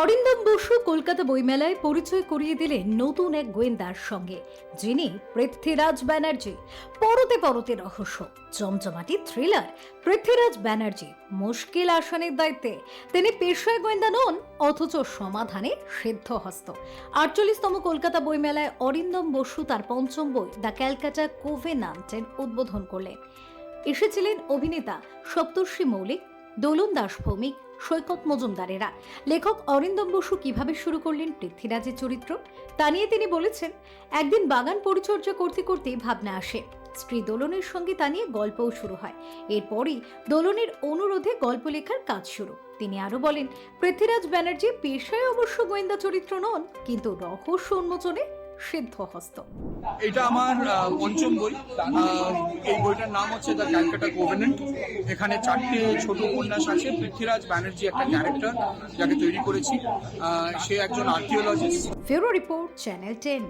অরিন্দম বসু কলকাতা বইমেলায় পরিচয় করিয়ে দিলেন নতুন এক গোয়েন্দার সঙ্গে, যিনি পৃথ্বীরাজ ব্যানার্জি, পরতে পরতে রহস্য, জমজমাটি থ্রিলার পৃথ্বীরাজ ব্যানার্জি, মুশকিল আসানের দায়িত্বে। তিনি পেশায় গোয়েন্দা নন, অথচ সমাধানে সিদ্ধহস্ত। আটচল্লিশতম কলকাতা বইমেলায় অরিন্দম বসু তার পঞ্চম বই, দ্য ক্যালকাটা কোভেনান্টের উদ্বোধন করলেন। এসেছিলেন অভিনেতা সপ্তর্ষি মৌলিক, দোলন দাস ভৌমিক, সৈকত মজুমদারেরা। লেখক অরিন্দম বসু কীভাবে শুরু করলেন পৃথ্বীরাজের চরিত্র? তা নিয়ে তিনি বলেছেন, একদিন বাগান পরিচর্যা করতে করতে ভাবনা আসে। স্ত্রী দোলনের সঙ্গে তা নিয়ে গল্পও শুরু হয়। এরপরই দোলনের অনুরোধে গল্প লেখার কাজ শুরু। তিনি আরও বলেন, পৃথ্বীরাজ ব্যানার্জি পেশায় অবশ্য গোয়েন্দা চরিত্র নন, কিন্তু রহস্য উন্মোচনে সিদ্ধহস্ত। এটা আমার পঞ্চম বই। এই বইটার নাম হচ্ছে দ্য ক্যালকাটা কোভেনেন্ট। এখানে চারটে ছোট উপন্যাস আছে। পৃথ্বীরাজ ব্যানার্জি একটা ক্যারেক্টার যাকে তৈরি করেছি। সে একজন আর্কিওলজিস্ট। ফেরো রিপোর্ট চ্যানেল টেন।